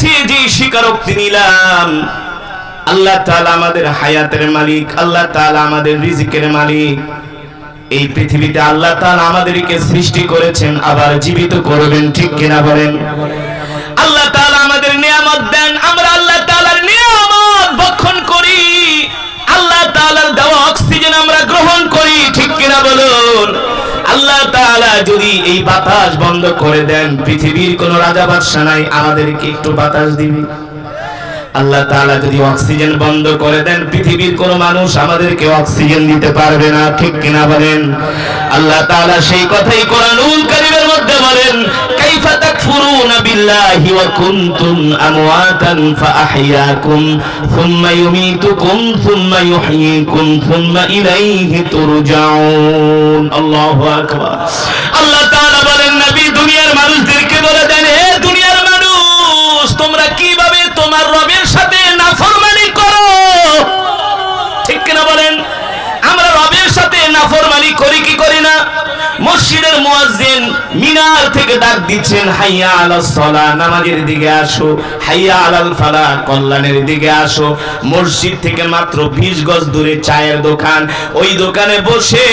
কাছে যে স্বীকারোক্তি নিলাম, আল্লাহ তাআলা আমাদের হায়াতের মালিক, আল্লাহ তাআলা আমাদের রিজিকের মালিক। এই পৃথিবীতে আল্লাহ তাআলা আমাদেরকে সৃষ্টি করেছেন, আবার জীবিত করবেন, ঠিক কিনা বলেন? আল্লাহ তাআলা আমাদের নিয়ামত দেন, আমরা আল্লাহ তাআলার নিয়ামত ভক্ষণ করি। আল্লাহ তাআলার দেওয়া অক্সিজেন আমরা গ্রহণ করি, ঠিক কিনা বলুন? আল্লাহ তাআলা যদি এই বাতাস বন্ধ করে দেন, পৃথিবীর কোন রাজা বাদশা নাই, আমাদেরকে একটু বাতাস দিবে। আল্লাহ তাআলা যদি অক্সিজেন বন্ধ করে দেন, পৃথিবীর কোন মানুষ আমাদেরকে অক্সিজেন দিতে পারবে না, ঠিক কিনা বলেন? আল্লাহ তাআলা সেই কথাই কোরআনুল কারীমের মধ্যে বলেন, কাইফা তাকফুরুনা বিল্লাহি ওয়া কুনতুম আমওয়াতান ফাআহইয়াকুম সুম্মা ইউমীতুকুম সুম্মা ইউহয়ীকুম সুম্মা ইলাইহি তুরজাউন আল্লাহু আকবার আল্লাহ বলেন, নবী, দুনিয়ার মানুষদেরকে বলে দেন, হে দুনিয়ার মানুষ, তোমরা কীভাবে তোমার রবের সাথে নাফরমানি করো? ঠিক কিনা বলেন? আমরা রবের সাথে নাফরমানি করি কি করি না? মসজিদের মুয়াজ্জিন মিনার থেকে ডাক দিচ্ছেন, হাইয়া আলাস সালাহ নামাজের দিকে আসো। হাইয়া আলাল ফালাহ কল্যাণের দিকে আসো। মসজিদ থেকে মাত্র 20 গজ দূরে চায়ের দোকান। ওই দোকানে বসে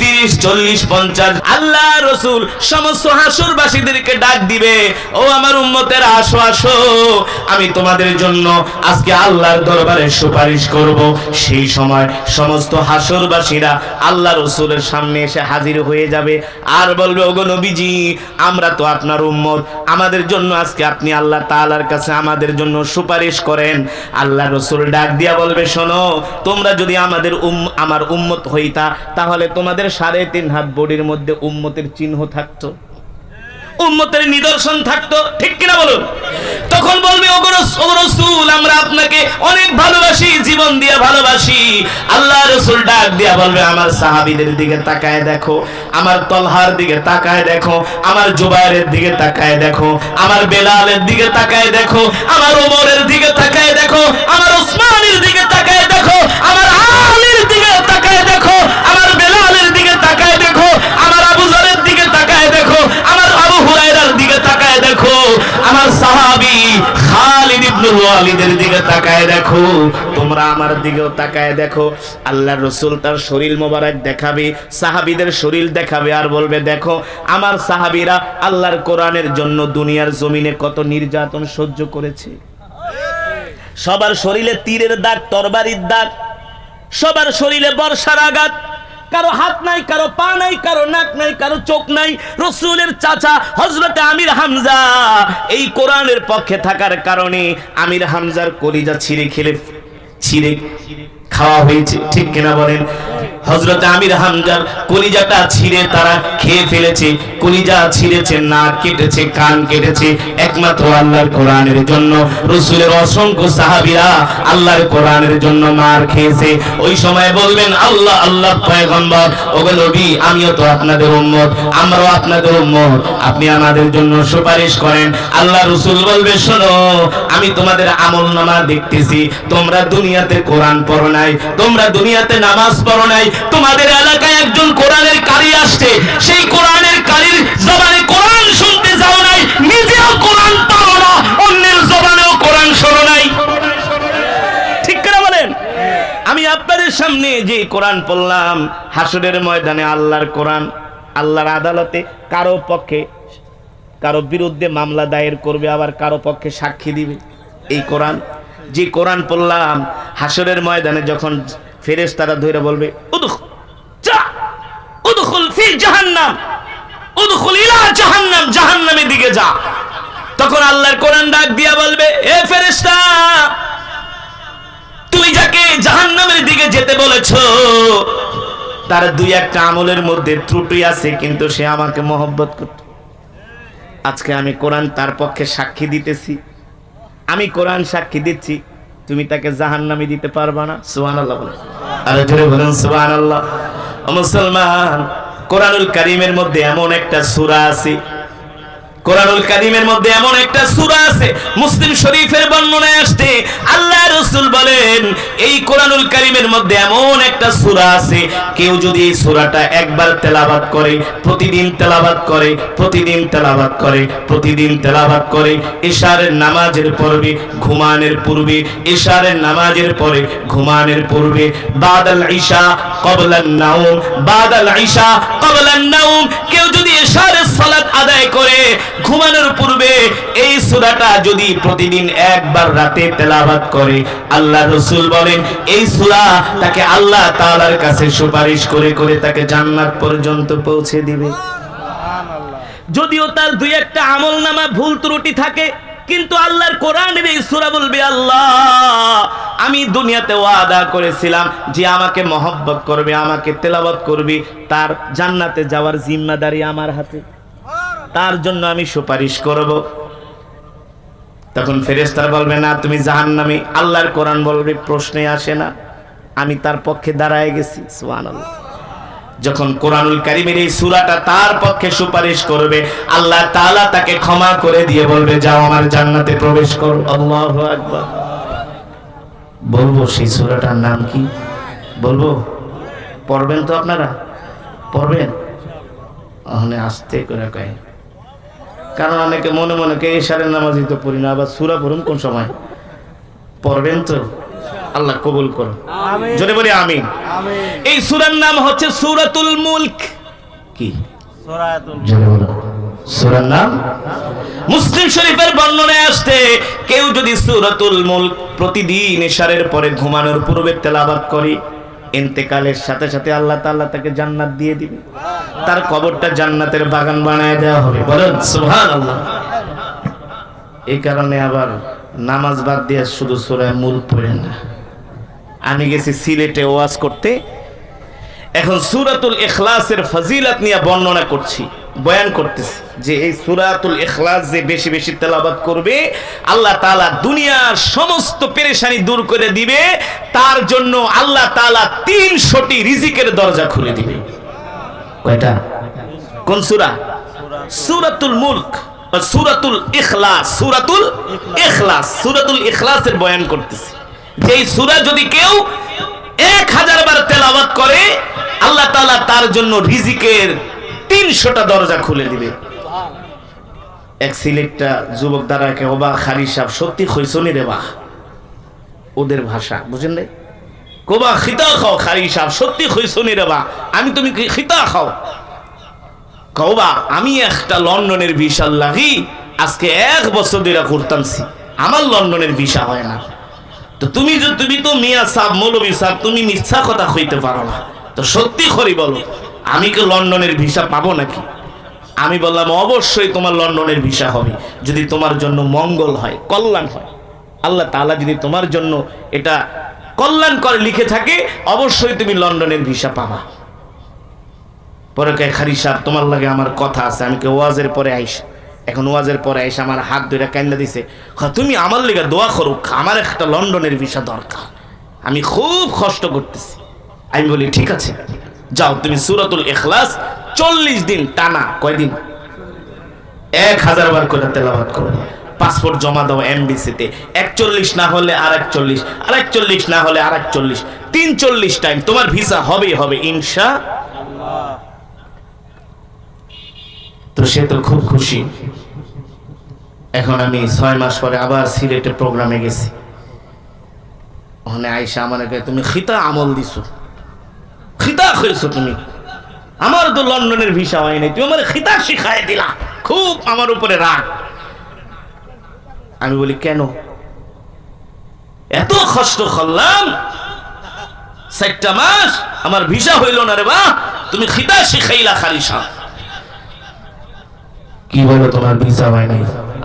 তিরিশ, চল্লিশ, পঞ্চাশ আল্লাহ রসুল সমস্ত হাসুরবাসীদেরকে ডাক দিবে, ও আমার উম্মতের, আসো আসো। আমি তোমাদের জন্য আজকে আল্লাহর দরবারে সুপারিশ করব। সেই সময় সমস্ত হাসুরবাসীরা আল্লাহ রসুলের সামনে এসে হাজির হয়ে যাবে। আর বলবে, ওগো নবীজি, আমরা তো আপনার উম্মত। আমাদের জন্য আজকে আপনি আল্লাহ তাআলার কাছে আমাদের জন্য সুপারিশ করেন। আল্লাহ রসুল ডাক দিয়া বলবে, শোনো, তোমরা যদি আমাদের উম আমার উম্মত হইতা, তাহলে তোমাদের সাড়ে তিন হাত বডির মধ্যে উম্মতের চিহ্ন থাকতো। উম্মতের নিদর্শন থাকতো, ঠিক কিনা বলুন? তখন বলবে রসুল, আমরা আপনাকে অনেক ভালোবাসি, জীবন দিয়ে ভালোবাসি। আল্লাহ রসুল ডাক দিয়া বলবে, আমার সাহাবীদের দিকে তাকায় দেখো, আমার তলহার দিকে তাকায় দেখো, আমার জুবাইরের দিকে তাকায় দেখো, আমার বেলালের দিকে তাকায় দেখো, আমার ওমরের দিকে তাকায় দেখো, আমার ওসমানের দিকে তাকায় দেখো, আমার আলীর দিকে তাকায় দেখো আমার বেলালের দিকে তাকায় দেখো আমার আবু জারের দিকে তাকায় দেখো আমার আবু হুরায়রার দিকে তাকায় দেখো আমার সাহাবী খালিদ ওয়ালিদের দিকে তাকায় দেখো। তোমরা আমার দিকেও তাকায় দেখো। আল্লাহর রাসূল তার শরীর মোবারক দেখাবে, সাহাবীদের শরীর দেখাবে আর বলবে, দেখো, আমার সাহাবীরা আল্লাহর কোরআনের জন্য দুনিয়ার জমিনে কত নির্যাতন সহ্য করেছে। সবার শরীরে তীরের দাগ, তরবারির দাগ, সবার শরীরে বর্ষার আঘাত কারও হাত নাই, কারও পা নাই, কারও নাক নাই, কারও চোখ নাই। রসুলের চাচা হজরতে আমির হামজা, এই কোরআনের পক্ষে থাকার কারণে আমির হামজার কলিজা ছিঁড়ে খেলে ছিঁড়ে খাওয়া হয়েছে। ঠিক কিনা বলেন? হজরত আমির হামজার কলিজাটা ছিঁড়ে তারা খেয়ে ফেলেছে, কলিজা ছিঁড়েছে, নাক কেটেছে, কান কেটেছে। একমাত্র আল্লাহর কোরআনের জন্য, রসুলের অসংখ্য সাহাবিরা আল্লাহর কোরআনের জন্য মার খেয়েছে। ওই সময় বলবেন, আল্লাহ আল্লাহ, পয়গম্বর, ওগো নবী, আমিও তো আপনাদের উম্মত, আমরাও আপনাদের উম্মত, আপনি আমাদের জন্য সুপারিশ করেন। আল্লাহ রসুল বলবে, শোনো, আমি তোমাদের আমল নামা দেখতেছি, তোমরা দুনিয়াতে কোরআন পড়ো নাই, তোমরা দুনিয়াতে নামাজ পড়ো নাই তোমাদের এলাকায় একজন কোরআনের কারি আসছে। সেই কোরআনের কারির জবানে কোরআন শুনতে যাও নাই, নিজেও কোরআন পারো না, অন্যের জবানেও কোরআন শোনো নাই। ঠিক করে বলেন? আমি আপনাদের সামনে যে কোরআন পড়লাম, হাসুরের ময়দানে আল্লাহর কোরআন, আল্লাহর আদালতে কারও পক্ষে কারও বিরুদ্ধে মামলা দায়ের করবে, আবার কারও পক্ষে সাক্ষী দিবে। এই কোরআন, যে কোরআন পড়লাম, হাসরের ময়দানে যখন ফেরেস তারা ধরে বলবে যা জাহান্নাম জাহান্নামের দিকে যা। তখন আল্লাহর কোরআন ডাক দিয়া বলবে, এ যাকে জাহান্নামের দিকে যেতে তার দুই একটা আমলের মধ্যে ত্রুটি আছে, কিন্তু সে আমাকে মহব্বত করত। আজকে আমি কোরআন তার পক্ষে সাক্ষী দিতেছি। আমি কোরআন সাক্ষী দিচ্ছি, তুমি তাকে জাহান্নামে দিতে পারবা না। সুবহান আল্লাহ বলেন আরে ধরে বলেন সুবহানাল্লাহ। মুসলমান কোরআনুল কারিমের মধ্যে এমন একটা সূরা আছে কোরআনুল কারিমের মধ্যে এমন একটা সূরা আছে, মুসলিম শরীফের বর্ণনায় আসছে আল্লাহ রাসূল বলেন, এই কোরআনুল কারিমের মধ্যে এমন একটা সূরা আছে, কেউ যদি এই সূরাটা একবার তেলাওয়াত করে, প্রতিদিন তেলাওয়াত করে, প্রতিদিন তেলাওয়াত করে, প্রতিদিন তেলাওয়াত করে ইশারের নামাজের পূর্বে, ঘুমানোর পূর্বে ইশারের নামাজের পরে, ঘুমানোর পূর্বে, বাদাল ঈশা ক্বাবলান নাওম, বাদাল ঈশা ক্বাবলান নাওম, কেউ যদি ইশারের সালাত আদায় করে ঘুমানোর পূর্বে এই সূরাটা যদি প্রতিদিন একবার রাতে তেলাওয়াত করে আল্লাহ রাসূল বলেন এই সূরা তাকে আল্লাহ তাআলার কাছে সুপারিশ করে করে তাকে জান্নাত পর্যন্ত পৌঁছে দিবে। যদিও তার দুই একটা আমলনামা ভুল ত্রুটি থাকে কিন্তু আল্লাহর কোরআনের এই সূরা বলবে, আল্লাহ, আমি দুনিয়াতে ওয়াদা করেছিলাম যে আমাকে মহব্বত করবে, আমাকে তেলাওয়াত করবে, তার জান্নাতে যাওয়ার জিম্মাদারি আমার হাতে। তার জন্য আমি সুপারিশ করব। তখন ফেরেশতারা বলবে, না, তুমি জাহান্নামী আল্লাহর কোরআন বলবে, প্রশ্নে আসে না। আমি তার পক্ষে দাঁড়ায় গেছি। সুবহানাল্লাহ। যখন কোরআনুল কারিমের এই সূরাটা তার পক্ষে সুপারিশ করবে আল্লাহ তাআলা তাকে ক্ষমা করে দিয়ে বলবে যাও আমার জান্নাতে প্রবেশ করো। আল্লাহু আকবার। বলব সেই সূরাটার নাম কি? বলব? পড়বেন তো আপনারা? পড়বেন? ওখানে আস্তে করে কয়। কারণ অনেকে মনে মনে কে এশারের নামাজই তো পড়ি না। আবার সূরা পড়ুন কোন সময়? পড়বেন তো? আল্লাহ কবুল করো। জোরে বলি আমিন। এই সূরার নাম হচ্ছে সূরাতুল মুলক। কি? নাম? মুসলিম শরীফের বর্ণনায় আসছে কেউ যদি সূরাতুল মুলক প্রতিদিন ইশারের পরে ঘুমানোর পূর্বে তেলাওয়াত করে ইন্তেকালের সাথে সাথে আল্লাহ তাআলা তাকে জান্নাত দিয়ে দিবে। তার কবরটা জান্নাতের বাগান বানায় দেওয়া হবে। বলেন সুবহানাল্লাহ। এই কারণে আবার নামাজ বাদ দিয়ে শুধু সূরা মূল পড়েন না। আমি গেছি সিলেটে ওয়াজ করতে। এখন সুরাতুল ইখলাসের ফজিলত নিয়ে বর্ণনা করছি, বয়ান করতেছি যে এই সুরাতুল ইখলাস যে বেশি বেশি তেলাবাদ করবে, আল্লাহ তাআলা দুনিয়ার সমস্ত পেরেশানি দূর করে দিবে, তার জন্য আল্লাহ তালা তিনশোটি রিজিকের দরজা খুলে দিবে। কয়টা? কোন সুরা? সুরাতুল মুল্ক, সূরাতুল ইখলাস সূরাতুল ইখলাস, সূরাতুল ইখলাসের বয়ান করতেছি। যে সূরা যদি কেউ এক হাজার বার তেলাওয়াত করে, আল্লাহ তাআলা তার জন্য রিজিকের তিনশোটা দরজা খুলে দিবে। এক সিলেটটা যুবক দ্বারাকে ওবা খারি সাহেব সত্যি খৈসনি বাহ। ওদের ভাষা, বুঝেন রে কোবা, খিতা খাও খারি সাহেব সত্যি খৈসনি আমি তুমি খিতা খাও? কওবা আমি একটা লন্ডনের ভিসা লাগি, আজকে এক বছর ধরে ঘুরতামছি আমার লন্ডনের ভিসা হয় না। তো তুমি যে, তুমি তো মিয়া সাহ মৌলবী সাহ তুমি মিথ্যা কথা হইতে পারো না। তো সত্যি করি বলো, আমি কি লন্ডনের ভিসা পাবো নাকি? আমি বললাম, অবশ্যই তোমার লন্ডনের ভিসা হবে, যদি তোমার জন্য মঙ্গল হয়, কল্যাণ হয়। আল্লাহ তাআলা যদি তোমার জন্য এটা কল্যাণ করে, লিখে থাকে, অবশ্যই তুমি লন্ডনের ভিসা পাবা। পরে কে খারি সাহেব, তোমার লাগে আমার কথা আছে, আমি কে ওয়াজের পরে আইস। এখন ওয়াজের পরে এসে আমার হাত ধরে কান্দা দিছে। তুমি আমার লেগে দোয়া করো আমার একটা লন্ডনের ভিসা দরকার। আমি খুব কষ্ট করতেছি। আমি বলি, ঠিক আছে, যাও, তুমি সুরাতুল এখলাস চল্লিশ দিন টানা। কয়দিন এক হাজার বার করে তেলাবাদ করো। পাসপোর্ট জমা দাও এমবিসিতে একচল্লিশ না হলে আর একচল্লিশ আর একচল্লিশ না হলে আর একচল্লিশ তিন চল্লিশ টাইম তোমার ভিসা হবেই হবে, ইনশা তো সে তো খুব খুশি। এখন আমি ছয় মাস পরে আবার সিলেটে প্রোগ্রামে গেছি। ওখানে আইসা আমার তুমি খিতা আমল দিছো। খিতা হয়েছো তুমি। আমার তো লন্ডনের ভিসা হয় নাই। তুমি আমার খিতা শিখাই দিলা। খুব আমার উপরে রাগ। আমি বলি, কেন? এত কষ্ট করলাম। চারটা মাস আমার ভিসা হইল না রে বা তুমি খিতা শিখাইলা খালি সাহ কি বলো তোমার ভিসা হয় নাই?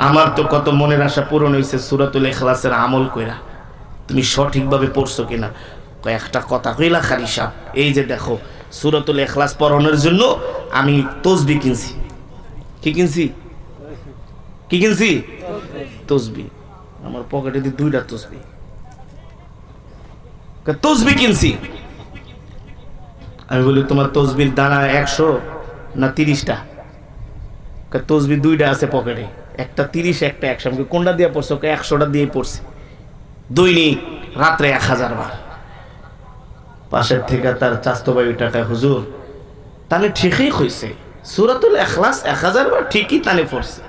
আমার তো কত মনের আশা পূরণ হয়েছে সুরাতুল এখলাসের আমল কইরা। তুমি সঠিকভাবে পড়ছো কিনা? কয়েকটা কথা কইলা খালি সাহ এই যে দেখো, সুরাতুল এখলাস পড়ানোর জন্য আমি তসবি কিনছি। কি কিনছি? কি কিনছি? তসবি। আমার পকেটে দিয়ে দুইটা তসবি। তসবি কিনছি? আমি বলি, তোমার তসবির দানা একশো না তিরিশটা? তসবি দুইটা আছে পকেটে। একটা তিরিশ একটা একশো। আমি কই, কোনটা দিয়ে পড়ছে? ওকে একশোটা দিয়ে পড়ছে। দৈনিক রাত্রে এক হাজার বার। পাশের থেকে তার চাস্তবায়ু টাকা হুজুর তাহলে ঠিকই হয়েছে সুরাতুল এখলাস এক হাজার বার ঠিকই তানে পড়ছে।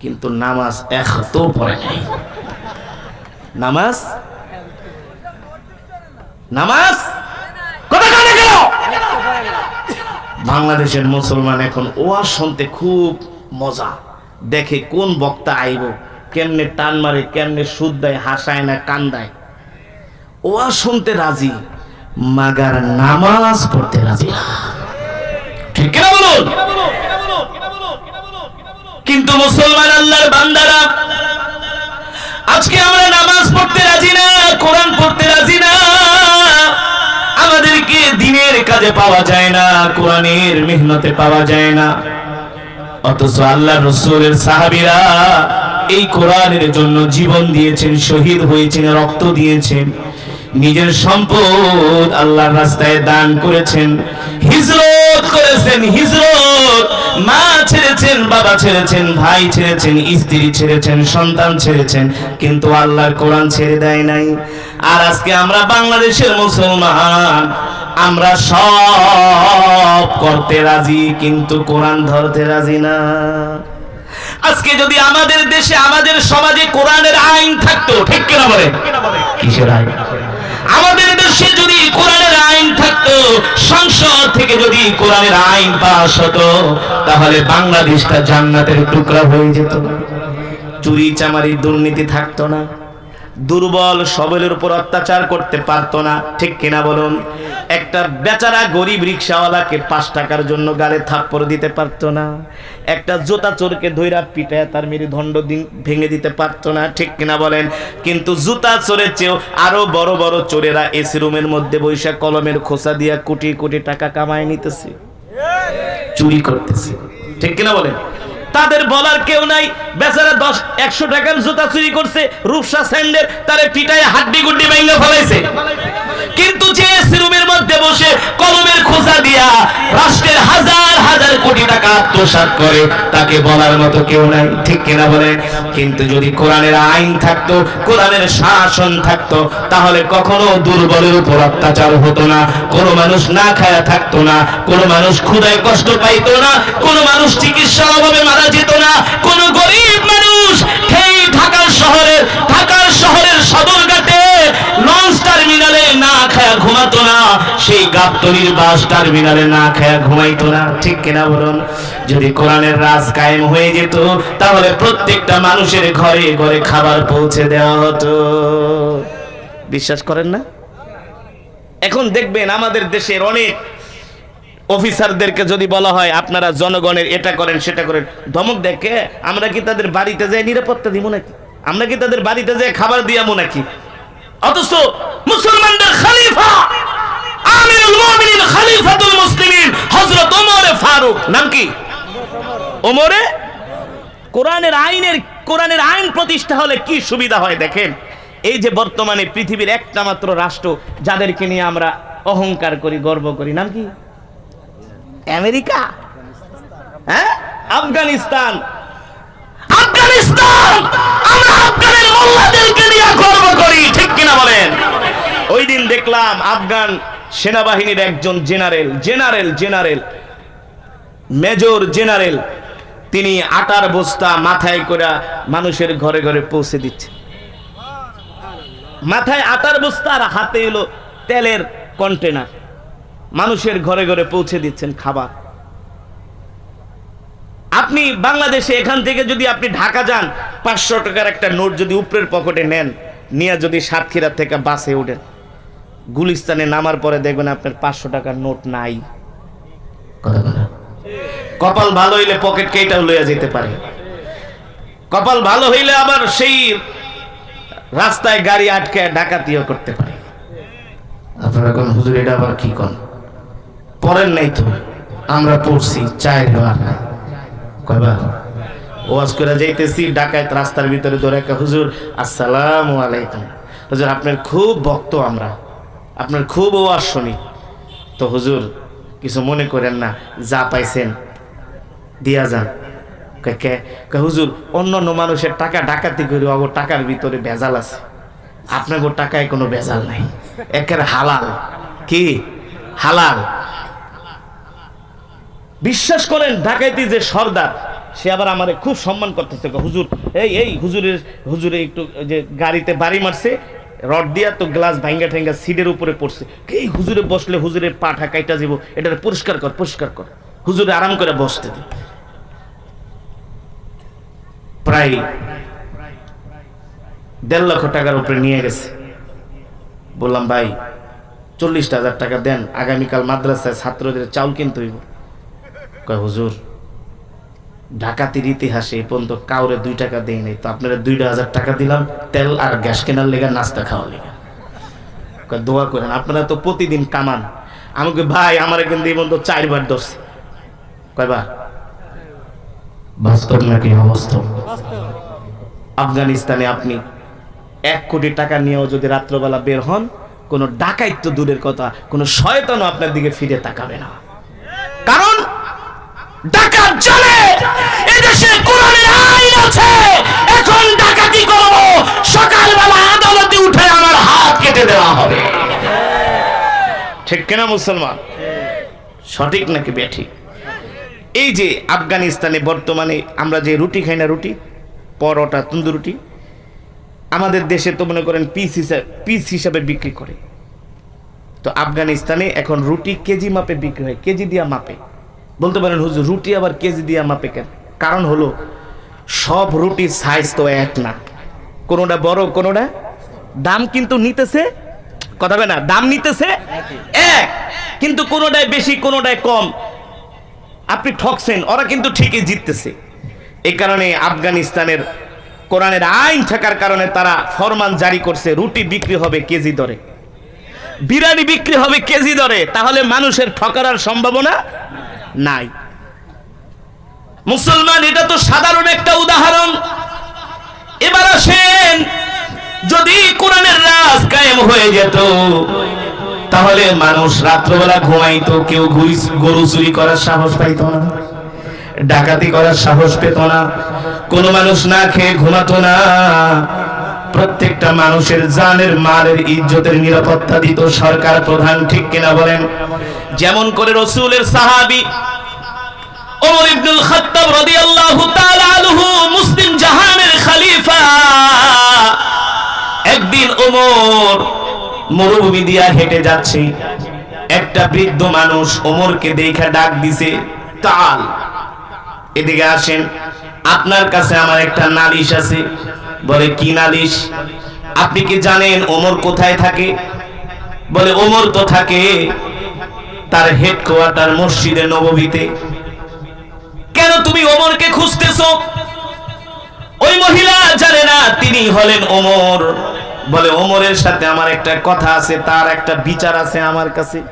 কিন্তু নামাজ এক তো পড়ে নাই। নামাজ? নামাজ কথা কানে গেল বাংলাদেশের মুসলমান এখন ওয়াজ শুনতে খুব মজা। দেখে কোন বক্তা আইব, কেমনে টান মারে, কেমনে সুদ দেয়, হাসায় না কান্দায় ওয়াজ শুনতে রাজি, মাগার নামাজ পড়তে রাজি না। ঠিক কিনা বলুন? কিন্তু মুসলমান আল্লাহর বান্দারা, আজকে আমরা নামাজ পড়তে রাজি না, কোরআন পড়তে রাজি না। আমাদেরকে দিনের কাজে পাওয়া যায় না, কোরআনের মেহনতে পাওয়া যায় না। অথচ আল্লাহ রসুলের সাহাবীরা এই কোরআনের জন্য জীবন দিয়েছেন, শহীদ হয়েছেন, রক্ত দিয়েছেন। নিজের সম্পদ আল্লাহর রাস্তায় দান করেছেন। হিজরত করেছেন, হিজরত। মা ছেড়েছেন, বাবা ছেড়েছেন, ভাই ছেড়েছেন, স্ত্রী ছেড়েছেন, সন্তান ছেড়েছেন, কিন্তু আল্লাহর কোরআন ছেড়ে দেয় নাই। আর আজকে আমরা বাংলাদেশের মুসলমান আমরা সব করতে রাজি, কিন্তু কোরআন ধরতে রাজি না। আজকে যদি আমাদের দেশে, আমাদের সমাজে কোরআনের আইন থাকতো, ঠিক কিনা বলে? কিসের আইন? আমাদের দেশে যদি কোরআনের আইন থাকতো, সংসদ থেকে যদি কোরআনের আইন পাস হতো, তাহলে বাংলাদেশটা জান্নাতের টুকরা হয়ে যেত চুরি চামারি দুর্নীতি থাকতো না। দুর্বল সবলের উপর অত্যাচার করতে পারতো না। ঠিক কিনা বলুন? একটা বেচারা গরিব রিক্সাওয়ালাকে পাঁচ টাকার জন্য গালে থাপ্পড় দিতে পারতো না। একটা জুতা চোরকে ধৈরা পিটায় তার মেরুদণ্ড ভেঙে দিতে পারতো না। ঠিক কিনা বলেন? কিন্তু জুতা চোরের চেয়েও আরও বড় বড় চোরেরা এসি রুমের মধ্যে বৈশাখ কলমের খোসা দিয়া কোটি কোটি টাকা কামায় নিতেছে। চুরি করতেছে। ঠিক কিনা বলেন? তাদের বলার কেউ নাই। বেচারা দশ, একশো টাকার জুতা চুরি করছে, রূপসা স্যান্ডেল তারে পিটায় হাড্ডি গুড্ডি ভেঙে ফেলাইছে। কিন্তু মধ্যে বসে কলমের খোঁজা দিয়া রাষ্ট্রের হাজার হাজার কোটি টাকা আত্মসাৎ করে। তাকে বলার মতো কেউ নাই, ঠিক কিনা বলেন কিন্তু যদি কোরআনের আইন থাকতো, কোরআনের শাসন থাকতো, তাহলে কখনো দুর্বলের উপর অত্যাচার হতো না। কোনো মানুষ না খায়া থাকতো না, কোনো মানুষ ক্ষুদায় কষ্ট পাইতো না, কোনো মানুষ চিকিৎসা অভাবে মারা যেত না, কোনো গরিব মানুষ সেই ঢাকার শহরের ঢাকার শহরের সদরঘাটে লঞ্চ টার্মিনালে না খায়া ঘুমাতো না সেই গাবতলির বাস টার্মিনালে না খায়া ঘুমাইতো না। ঠিক কিনা বলুন? যদি কোরআনের রাজ কায়েম হয়ে যেত, তাহলে প্রত্যেকটা মানুষের ঘরে ঘরে খাবার পৌঁছে দেওয়া হতো। বিশ্বাস করেন না? এখন দেখবেন আমাদের দেশের অনেক অফিসারদেরকে যদি বলা হয়, আপনারা জনগণের এটা করেন, সেটা করেন, ধমক দেখে আমরা কি তাদের বাড়িতে যাই নিরাপত্তা দিব নাকি? আমরা কি তাদের বাড়িতে যাই খাবার দিয়ামো নাকি? অথচ মুসলমানদের খলিফা! আমিরুল মুমিনিন, খলিফাতুল মুসলিমিন, হযরত ওমর ফারুক। নাম কি? ওমরে? কোরআনের আইনের, কোরআনের আইন প্রতিষ্ঠা হলে কি সুবিধা হয় দেখেন? এই যে বর্তমানে পৃথিবীর একটা মাত্র রাষ্ট্র, যাদেরকে নিয়ে আমরা অহংকার করি, গর্ব করি, নাম কি? আমেরিকা? হ্যাঁ? আফগানিস্তান। আফগানিস্তান! আমরা আফগানের মোল্লাদেরকে নিয়ে গর্ব করি, ঠিক কিনা বলেন? ওই দিন দেখলাম আফগান সেনাবাহিনীর একজন general general general, major general, তিনি আটার বস্তা মাথায় করে মানুষের ঘরে ঘরে পৌঁছে দিচ্ছে। মাথায় আটার বস্তা আর হাতে এলো তেলের কন্টেনার। মানুষের ঘরে ঘরে পৌঁছে দিচ্ছেন খাবার। আপনি বাংলাদেশে এখান থেকে যদি আপনি ঢাকা যান, পাঁচশো টাকার একটা নোট যদি উপরের পকেটে নেন, নিয়ে যদি সাতক্ষীরা থেকে বাসে ওঠেন গুলিস্তানে নামার পরে দেখবেন আপনার পাঁচশো টাকার নোট নাই। কপাল ভালো হইলে পকেট কেটাও লইয়া যেতে পারে। কপাল ভালো হইলে আবার সেই রাস্তায় গাড়ি আটকে ডাকাতিও করতে পারে। আপনারা কোন হুজুর এটা আবার কি কোন? পড়েন নাই তো। আমরা পড়ছি চারবার কয়বার? ওয়াজ করে যাইতেছি ডাকাত রাস্তার ভিতরে ধরে একটা হুজুর আসসালামু আলাইকুম। হুজুর আপনার খুব ভক্ত আমরা। আপনার খুব ওয়াজ শুনি। তো হুজুর, কিছু মনে করেন না, যা পাইছেন, দিয়া যান। কে হুজুর অন্য অন্য মানুষের টাকা ডাকাতি করে অগো টাকার ভিতরে ভেজাল আছে। আপনার টাকায় কোনো ভেজাল নাই। একের হালাল। কি? হালাল। বিশ্বাস করেন ঢাকাইতে যে সর্দার, সে আবার আমারে খুব সম্মান করতেছে। হুজুর, এই এই, হুজুরের, হুজুরে একটু, যে গাড়িতে বাড়ি মারছে রড দিয়া তো গ্লাস ভাঙ্গা ঠেঙ্গা সিটের উপরে পড়ছে। এই হুজুরে বসলে হুজুরের পা ঠাকাইটা যাব এটা পরিষ্কার কর পরিষ্কার কর। হুজুরে আরাম করে বসতে দে। প্রায় দেড় লক্ষ টাকার উপরে নিয়ে গেছে। বললাম, ভাই, চল্লিশটা হাজার টাকা দেন, আগামীকাল মাদ্রাসায় ছাত্রদের চাউল কিনতে হইব। কয়, হুজুর ডাকাতির ইতিহাসে এই পর্যন্ত কাউরে দুই টাকা দেই নাই। তো আপনারা দুইটা হাজার টাকা দিলাম, তেল আর গ্যাস কেনার লেগে নাস্তা খাওয়া লেগে। দোয়া করেন, আপনারা তো প্রতিদিন কামান। আমাকে ভাই, আমার কিন্তু এই পর্যন্ত চারবার ধরছে। কয়বার বাস্তব নাকি অবাস্তব? আফগানিস্তানে আপনি এক কোটি টাকা নিয়েও যদি রাত্রবেলা বের হন, কোনো ডাকাইত তো দূরের কথা, কোনো শয়তানও আপনার দিকে ফিরে তাকাবে না। কারণ ডাকাত জানে এদেশে কোরআনের আইন আছে। এখন ডাকাতি করব। সকালবেলা আদালতে উঠে আমার হাত কেটে দেওয়া হবে। ঠিক কিনা মুসলমান? সঠিক নাকি বেঠিক? এই যে আফগানিস্তানে বর্তমানে আমরা যে রুটি খাই না রুটি, পরোটা, তন্দুর রুটি, আমাদের দেশে তো মনে করেন পিস হিসাবে পিস হিসাবে বিক্রি করে। তো আফগানিস্তানে এখন রুটি কেজি মাপে বিক্রি হয়, কেজি দিয়া মাপে। বলতে পারেন, হুজুর, রুটি আবার কেজি দিয়ে মাপে কেন কারণ হলো, সব রুটির সাইজ তো এক না। কোনোটা বড়, কোনোটা? দাম কিন্তু নিতেছে, কথা না, দাম নিতেছে এক। কিন্তু কোনোটায় বেশি, কোনোটায় কম। আপনি ঠকছেন, ওরা কিন্তু ঠিকই জিততেছে। এই কারণে আফগানিস্তানের কোরআনের আইন থাকার কারণে তারা ফরমান জারি করছে, রুটি বিক্রি হবে কেজি দরে। বিরিয়ানি বিক্রি হবে কেজি দরে। তাহলে মানুষের ঠকার সম্ভাবনা নাই। মুসলমান, এটা তো সাধারণ একটা উদাহরণ। এবার আসেন, যদি কোরআনের রাজ কায়েম হয়ে যেত, তাহলে মানুষ রাত্রবেলা ঘুমাইতো, কেউ গরু চুরি করার সাহস পাইতো না, ডাকাতি করার সাহস পেত না, কোন মানুষ না খেয়ে ঘুমাতো না। প্রত্যেকটা মানুষের জানের মালের ইজ্জতের নিরাপত্তা দিত সরকার প্রধান, ঠিক কিনা বলেন? যেমন করে রসুলের সাহাবি মুসলিম একদিন ওমর মরুভূমি দিয়া হেঁটে যাচ্ছে। একটা বৃদ্ধ মানুষ ওমরকে দেখে ডাক দিছে এদিকে আসেন, আপনার কাছে আমার একটা নালিশ আছে। বলে, কি নালিশ? আপনি কি জানেন ওমর কোথায় থাকে? বলে, ওমর তো থাকে তার হেডকোয়ার্টার মসজিদে নববীতে। কেন তুমি ওমরকে খুঁজতেছো? ওই মহিলা জানে না, তিনি হলেন ওমর। বলে, ওমরের সাথে আমার একটা কথা আছে, তার একটা বিচার আছে আমার কাছে।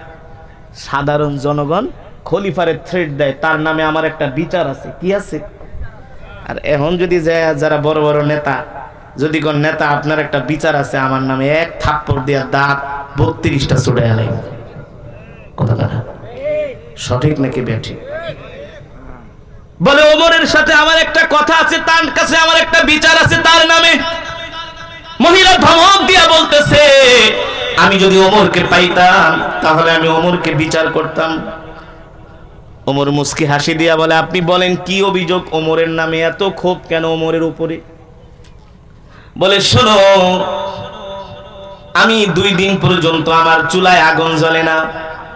সাধারণ জনগণ খলিফারে থ্রেড দেয়, তার নামে আমার একটা বিচার আছে। কি আছে? আর এখন যদি যারা বড় বড় নেতা, যদি কোন নেতা আপনার একটা বিচার আছে, আমার নামে এক থাপ্পড় দিয়া দাঁত বত্রিশটা চড়ে এলাই কথা সঠিক নাকি ব্যাঠিক বলে, ওমরের সাথে আমার একটা কথা আছে, তার কাছে আমার একটা বিচার আছে, তার নামে মহিলা ধমক দিয়া বলতেছে, আমি যদি ওমরকে পাইতাম, তাহলে আমি ওমরকে বিচার করতাম। ওমর মুস্কি হাসি দিয়া বলে, আপনি বলেন, কি অভিযোগ? ওমরের নামে এত ক্ষোভ কেন ওমরের উপরে? বলে, শোনো, আমি দুই দিন পর্যন্ত আমার চুলায় আগুন জ্বলে না।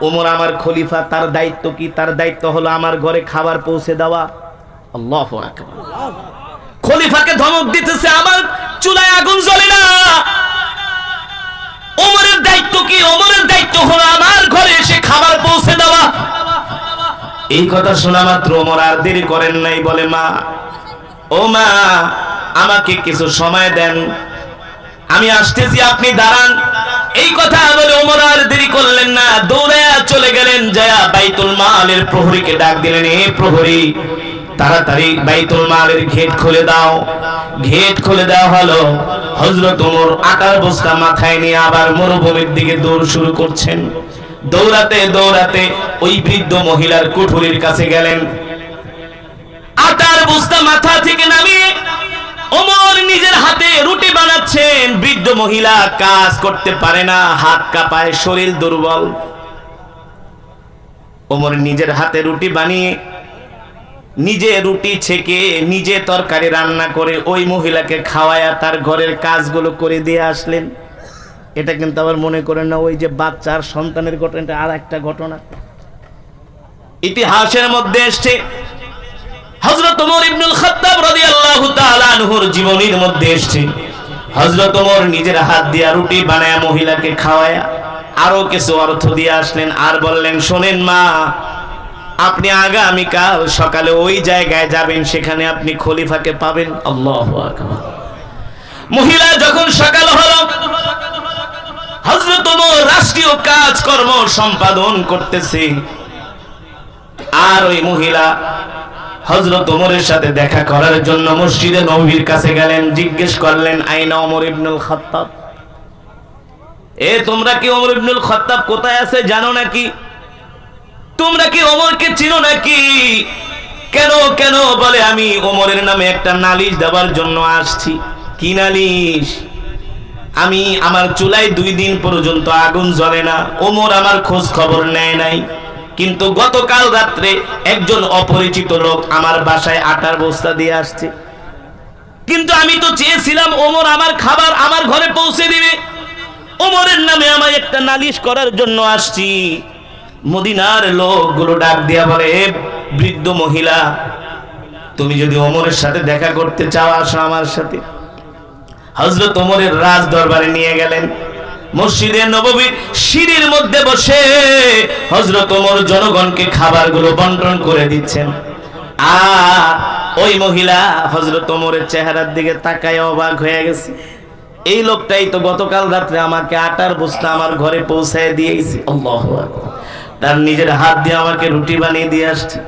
ওমর আমার খলিফা, তার দায়িত্ব কি? তার দায়িত্ব হলো আমার ঘরে খাবার পৌঁছে দেওয়া। আল্লাহ খলিফাকে ধমক দিতেছে, আমার চুলায় আগুন জ্বলে না। ওমরের দায়িত্ব কি? ওমরের দায়িত্ব হলো আমার ঘরে এসে খাবার পৌঁছে দেওয়া। এই কথা শোনা মাত্র ওমর আর দেরি করেন নাই বলে মা, ও মা, আমাকে কিছু সময় দেন। আমি আসতেছি, আপনি দাঁড়ান। এই কথা বলে ওমর আর দেরি করলেন না দৌড়ে চলে গেলেন জয়া বাইতুল মালের প্রহরীকে ডাক দিলেন, এ প্রহরী, তাড়াতাড়ি বাইতুল মালের ঘেট খুলে দাও। ঘেট খুলে দেওয়া হলো। হজরত ওমর আটার বস্তা মাথায় নিয়ে আবার মরুভূমির দিকে দৌড় শুরু করছেন। দৌড়াতে দৌড়াতে ওই বৃদ্ধ মহিলার কুঠুরির কাছে গেলেন। আটার বস্তা মাথা থেকে নামিয়ে ওমর নিজের হাতে রুটি বানাচ্ছেন। বৃদ্ধ মহিলা কাজ করতে পারে না, হাত কাঁপায়, শরীর দুর্বল। ওমর নিজের হাতে রুটি বানিয়ে নিজে রুটি ছেকে নিজে তরকারি রান্না করে ওই মহিলাকে খাওয়ায়া তার ঘরের কাজগুলো করে দিয়ে আসলেন। এটা কিন্তু আবার মনে করেন না, ওই যে বাচ্চার সন্তানের ঘটনাটা আর একটা ঘটনা। ইতিহাসের মধ্যে এসছে আনহুর জীবনীর মধ্যে নিজের হাত দিয়া রুটি বানায়া মহিলাকে কিছু অর্থ দিয়ে আসলেন, আর বললেন, শোনেন মা, আপনি আগামীকাল সকালে ওই জায়গায় যাবেন, সেখানে আপনি খলিফাকে পাবেন। মহিলা যখন সকাল হলো ওমর রাষ্ট্রীয় কাজকর্ম সম্পাদন করতেছে। আর ওই মহিলা হযরত ওমরের সাথে দেখা করার জন্য মসজিদে নববীর কাছে গেলেন, জিজ্ঞেস করলেন, আইনা ওমর ইবনুল খাত্তাব? এ, তোমরা কি ওমর ইবনুল খাত্তাব কোথায় আছে জানো নাকি? তোমরা কি ওমরকে চিনো নাকি? কেন কেন? বলে, আমি ওমরের নামে একটা নালিশ দেওয়ার জন্য আসছি। কি নালিশ? আমি আমার চুলায় দুই দিন পর্যন্ত আগুন জ্বলে না। ওমর আমার খোঁজ খবর নেয় নাই। কিন্তু গতকাল রাত্রে একজন অপরিচিত লোক আমার বাসায় আটার বস্তা দিয়ে আসছে। কিন্তু আমি তো চেয়েছিলাম ওমর আমার খাবার আমার ঘরে পৌঁছে দিবে। ওমরের নামে আমার একটা নালিশ করার জন্য আসছি। মদিনার লোকগুলো ডাক দিয়া বলে, "এ বৃদ্ধ মহিলা, তুমি যদি ওমরের সাথে দেখা করতে চাও, আসো আমার সাথে। হজরত ওমরের রাজ দরবারে নিয়ে গেলেন। মসজিদের নববীর সিঁড়ির মধ্যে বসে হজরত ওমর জনগণকে খাবারগুলো বন্টন করে দিচ্ছেন। আর ওই মহিলা হজরত ওমরের চেহারার দিকে তাকায় অবাক হয়ে গেছে। এই লোকটাই তো গতকাল রাত্রে আমাকে আটার বস্তা আমার ঘরে পৌঁছায় দিয়েছে। আল্লাহু। তার নিজের হাত দিয়ে আমাকে রুটি বানিয়ে দিয়ে আসছে।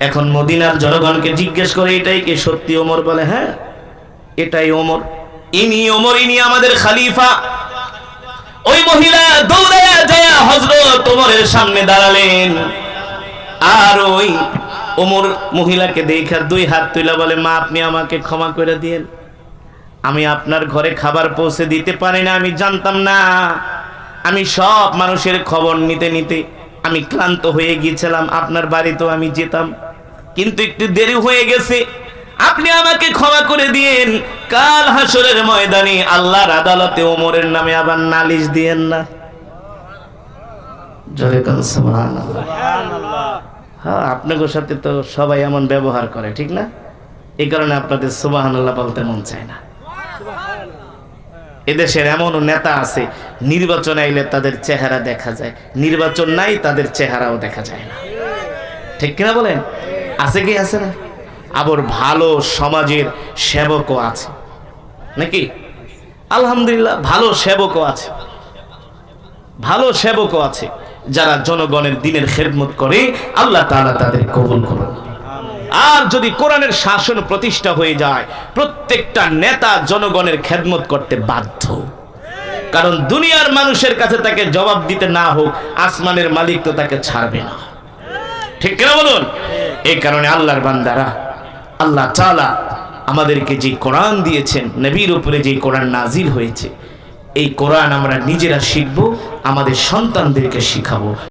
এখন মদিনার জনগণকে জিজ্ঞেস করে, এটাই কি সত্যি ওমর? বলে হ্যাঁ এটাই ওমর। ইনি ওমর, ইনি আমাদের খালিফা। ওই মহিলা দৌড়ায়া যায় হজরত ওমরের সামনে দাঁড়ালেন। আর ওই ওমর মহিলাকে দেখা দুই হাত তুলে বলে, মা, আপনি আমাকে ক্ষমা করে দিয়েন। আমি আপনার ঘরে খাবার পৌঁছে দিতে পারি না, আমি জানতাম না। আমি সব মানুষের খবর নিতে নিতে আমি ক্লান্ত হয়ে গিয়েছিলাম। আপনার বাড়িতেও আমি যেতাম। কিন্তু একটু দেরি হয়ে গেছে। আপনি আমাকে ক্ষমা করে দিয়েন। কাল হাসরের ময়দানে আল্লাহর আদালতে ওমরের নামে আবার নালিশ দিয়েন না। হ্যাঁ আপনাদের সাথে তো সবাই এমন ব্যবহার করে, ঠিক না? এই কারণে আপনাদের সুবহানাল্লাহ বলতে মন চায় না। এদেশের এমন নেতা আছে, নির্বাচন আইলে তাদের চেহারা দেখা যায়, নির্বাচন নাই তাদের চেহারাও দেখা যায় না। ঠিক কিনা বলেন? আছে কি, আছে না? আবার ভালো সমাজের সেবকও আছে। নাকি? আলহামদুলিল্লাহ, ভালো সেবকও আছে। ভালো সেবকও আছে। যারা জনগণের দিনের খেদমত করে, আল্লাহ তাআলা তাদের কবুল করুন। আর যদি কোরআনের শাসন প্রতিষ্ঠা হয়ে যায়, প্রত্যেকটা নেতা জনগণের খেদমত করতে বাধ্য। কারণ দুনিয়ার মানুষের কাছে তাকে জবাব দিতে না হোক, আসমানের মালিক তো তাকে ছাড়বে না। ঠিক কিনা বলুন? এই কারণে আল্লাহর বান্দারা আল্লাহ তালা আমাদেরকে যে কোরআন দিয়েছেন, নবীর উপরে যে কোরআন নাজিল হয়েছে, এই কোরআন আমরা নিজেরা শিখব, আমাদের সন্তানদেরকে শিখাবো।